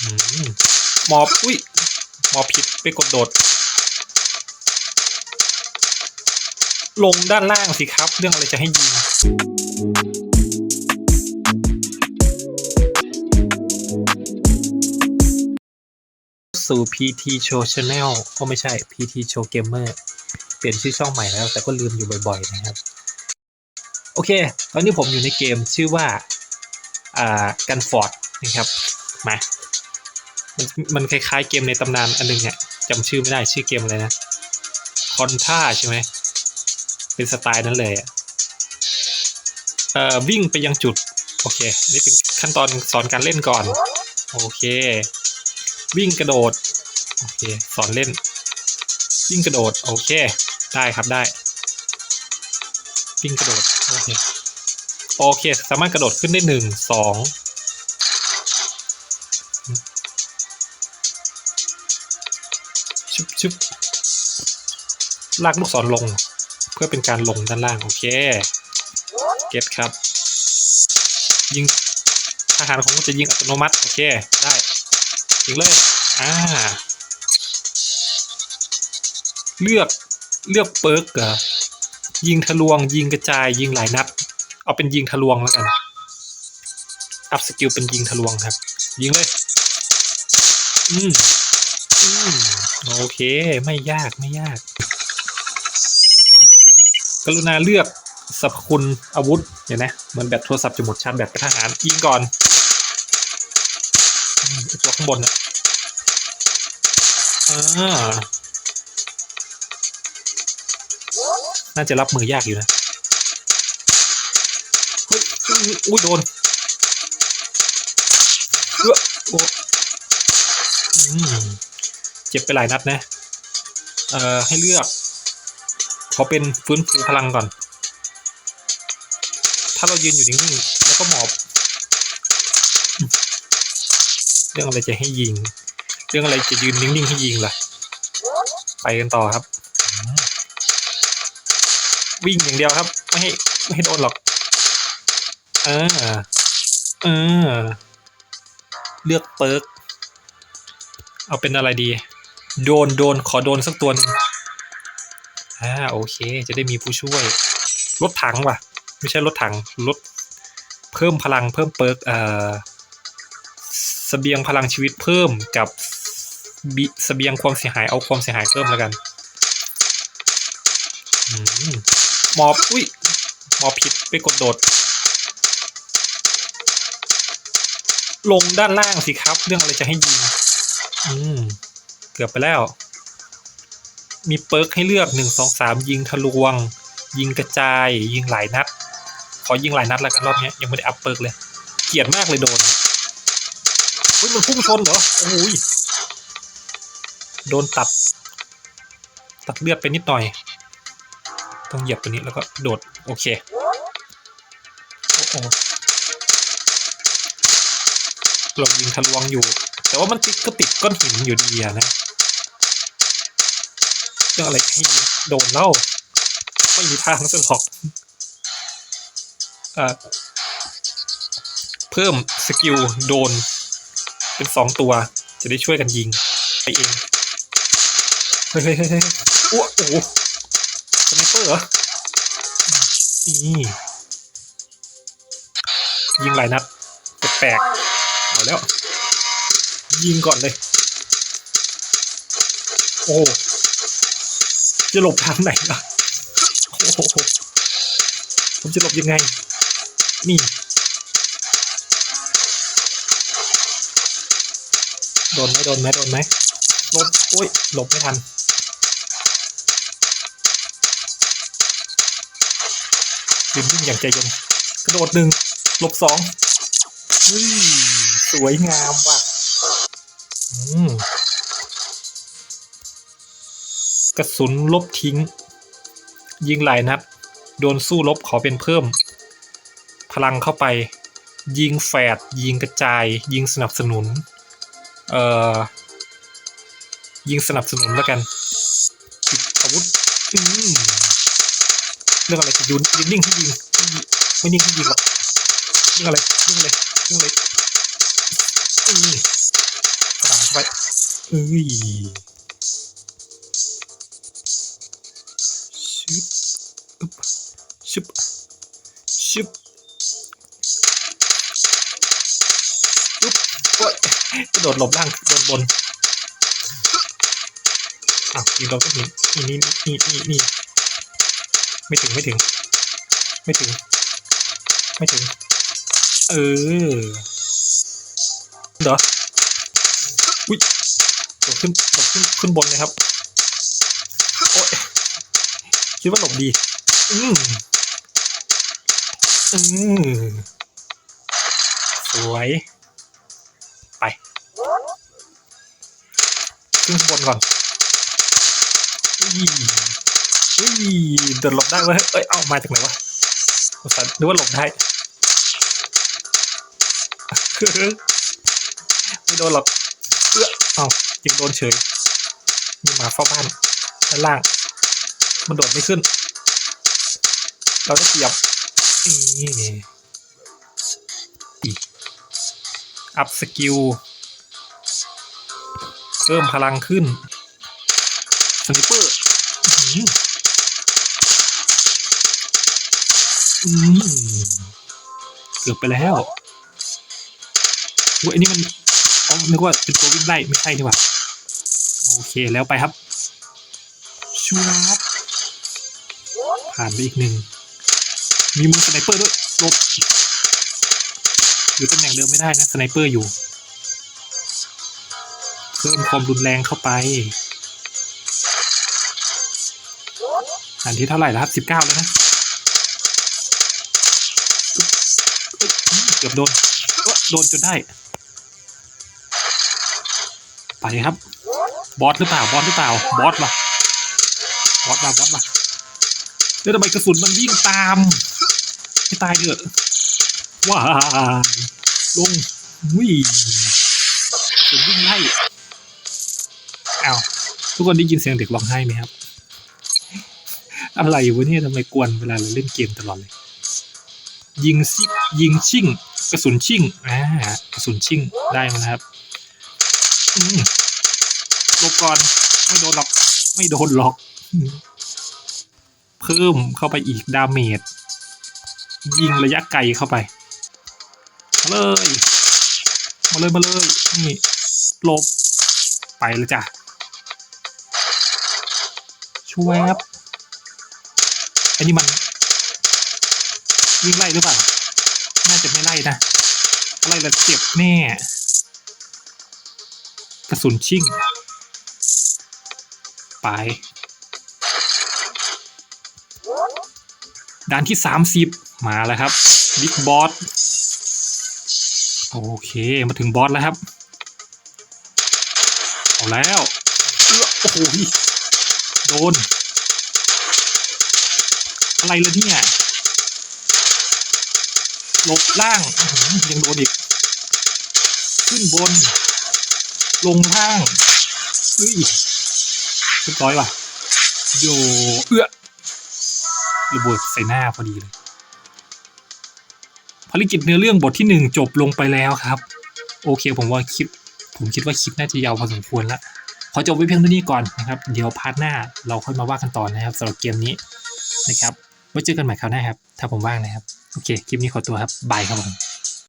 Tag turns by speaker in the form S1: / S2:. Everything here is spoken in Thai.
S1: มหมอบ อุ้ย หมอบผิดไปกดโดด ลงด้านล่างสิครับ เรื่องอะไรจะให้ยิงสู่ PT Show Channel ก็ไม่ใช่ PT Show Gamer เปลี่ยนชื่อช่องใหม่แล้ว แต่ก็ลืมอยู่บ่อยๆนะครับ โอเค ตอนนี้ผมอยู่ในเกมชื่อว่า อ่า กันฟอร์ดนะครับ มา มันมันคล้ายๆเกมในตำนานอันหนึงเนี่ยจำชื่อไม่ได้ชื่อเกมอะไรนะคอนท่าใช่ไหมเป็นสไตล์นั้นเลยเอ่อวิ่งไปยังจุด โอเค นี่เป็นขั้นตอนสอนการเล่นก่อน โอเค วิ่งกระโดด โอเค สอนเล่น วิ่งกระโดด โอเค ได้ครับได้ วิ่งกระโดด โอเค โอเค สามารถกระโดดขึ้นได้หนึ่งสอง ชุบลากลูกศรลง เพื่อเป็นการลงด้านล่าง โอเค เก็ตครับ ยิงทหารของจะยิงอัตโนมัติ โอเค ได้ยิงเลย อ่า เลือกเลือกเปิร์กเหรอยิงทะลวง ยิงกระจาย ยิงหลายนัด เอาเป็นยิงทะลวงแล้วกัน อัพสกิลเป็นยิงทะลวงครับ ยิงเลย อืมอืม โอเค ไม่ยากไม่ยาก กรุณาเลือกสรรพคุณอาวุธเห็นไหมเหมือนแบตโทรศัพท์จะหมดชาร์จแบตกระทหารยิงก่อนอตัวข้างบนอะน่าจะรับมือยากอยู่นะเฮ้ยอุ้ยโดนเออโอ้ เจ็บไปหลายนัดนะ เอ่อ ให้เลือก ขอเป็นฟื้นฟูพลังก่อน ถ้าเรายืนอยู่นิ่งๆแล้วก็หมอบ เรื่องอะไรจะให้ยิง เรื่องอะไรจะยืนนิ่งๆให้ยิงล่ะ ไปกันต่อครับ วิ่งอย่างเดียวครับ ไม่ให้ไม่ให้โดนหรอก เออ เออ เลือกเปิร์กเอาเป็นอะไรดี โดนโดนขอโดนสักตัวหนึงอ่าโอเค จะได้มีผู้ช่วย รถถังว่ะ ไม่ใช่รถถังรถเพิ่มพลังเพิ่มเปิร์กเอ่อเสบียงพลังชีวิตเพิ่มกับบิเสบียงความเสียหายเอาความเสียหายเพิ่มแล้วกันหมอบอุ้ยหมอบผิดไปกดโดด ลงด้านล่างสิครับ เรื่องอะไรจะให้ยิงอืม เกือบไปแล้ว มีเปิร์กให้เลือกหนึ่งสองสามยิงทะลวง ยิงกระจาย ยิงหลายนัด ขอยิงหลายนัดแล้วกันรอบนี้ยังไม่ได้อัพเปิร์กเลย เกลียดมากเลยโดนเฮ้ยมันพุ่งชนเหรอโอ้ยโดนตัด ตัดเลือดไปนิดหน่อย ต้องเหยียบตัวนี้แล้วก็โดด โอเค โอ้โหลองยิงทะลวงอยู่ แต่ว่ามันติดก็ติดก้อนหินอยู่ดีอะนะเรื่องอะไรให้โดนเล่าไม่มีทางจะหรอกอ่าเพิ่มสกิลโดน เป็นสองตัว จะได้ช่วยกันยิงไปเองเฮ้ยเฮ้ยเฮ้ยอ้วโอ้โหสไนเปอร์เหรอนี่ยิงหลายนัดแปลกๆเอาแล้ว ยิงก่อนเลย โอ้จะหลบทางไหนล่ะโอ้โหผมจะหลบยังไง นี่โดนไหมโดนไหมโดนไหมหลบโอ้ยหลบไม่ทันยืนวิ่งอย่างใจเย็นกระโดดหนึ่งหลบสองสวยงามว่ะ กระสุนลบทิ้ง ยิงหลายนัด โดนสู้รบขอเป็นเพิ่ม พลังเข้าไป ยิงแฝด ยิงกระจาย ยิงสนับสนุน เอ่อ ยิงสนับสนุนแล้วกันอาวุธเรื่องอะไรยืนยืนนิ่งให้ยิงไม่นิ่งให้ยิงหรอกเรื่องอะไรเรื่องอะไรเรื่องอะไร เอ้ยชึบอึ๊บชึบชึบอุ๊บโอ๊ยกระโดดหลบล่างโดนบนอ้าวยิงโดนก็หินนี่นี่นี่นี่นี่ไม่ถึงไม่ถึง ไม่ถึง ไม่ถึง เออเดี๋ยว ดขึ้นเดี๋ยวขึ้นขึ้นบนเลยครับโอ้ยคิดว่าหลบดี อืมอืมสวย ไป ขึ้นบนก่อนอุ้ยอุ้ยเดินหลบได้เว้ยเอ้ย เอามาจากไหนวะอุตส่าห์นึกว่าหลบได้ไม่โดนหรอกเอื้อเอา ยังโดนเฉยมีหมาเฝ้าบ้านด้านล่าง มันโดดไม่ขึ้น เราได้เปรียบนี่อีกอัพสกิลเพิ่มพลังขึ้นสไนเปอร์เกือบไปแล้วเว้ยอันนี้มัน อ๋อนึกว่าเป็นตัววิ่งไล่ไม่ใช่นี่หว่าโอเคแล้วไปครับชูวับผ่านไปอีกหนึ่งมีมือสไนเปอร์ด้วยลบอยู่ตำแหน่งเดิมไม่ได้นะสไนเปอร์อยู่เพิ่มความรุนแรงเข้าไปอันที่เท่าไหร่แล้วครับสิบเก้าแล้วนะเกือบโดนโดนจนได้ ไปครับ บอสหรือเปล่า บอสหรือเปล่า บอสวะบอสมาบอสมาแล้วทำไมกระสุนมันวิ่งตามไม่ตายเถอะว้าลงวิ่งกระสุนวิ่งไล่อ้าวทุกคนได้ยินเสียงเด็กร้องไห้ไหมครับ อะไรวะเนี่ยทำไมกวนเวลาเราเล่นเกมตลอดเลย ยิงซิยิงชิ่ง กระสุนชิ่งอ่ากระสุนชิ่งได้มาแล้วครับ ลบก่อน ไม่โดนหรอก ไม่โดนหรอก เพิ่มเข้าไปอีกดาเมจ ยิงระยะไกลเข้าไป มาเลย มาเลย มาเลย นี่ลบ ไปแล้วจ้ะ ช่วยครับ อันนี้มัน วิ่งไล่หรือเปล่า น่าจะไม่ไล่นะ ไล่แล้วเจ็บแน่ กระสุนชิ่ง ไปด่านที่สามสิบมาแล้วครับบิ๊กบอสโอเคมาถึงบอสแล้วครับ เอาแล้วโอ้โหโดน อะไรละเนี่ยหลบล่างยังโดนอีก ขึ้นบน ลงล่างเฮ้ยเรียบร้อยว่ะโยเอื้อระเบิดใส่หน้าพอดีเลยภารกิจเนื้อเรื่องบทที่หนึ่งจบลงไปแล้วครับ โอเคผมว่าคลิป ผมคิดว่าคลิปน่าจะยาวพอสมควรละขอจบไว้เพียงเท่านี้ก่อนนะครับ เดี๋ยวพาร์ทหน้าเราค่อยมาว่ากันต่อนะครับสำหรับเกมนี้นะครับไว้เจอกันใหม่คราวหน้าครับ ถ้าผมว่างนะครับ โอเค คลิปนี้ขอตัวครับ บายครับผม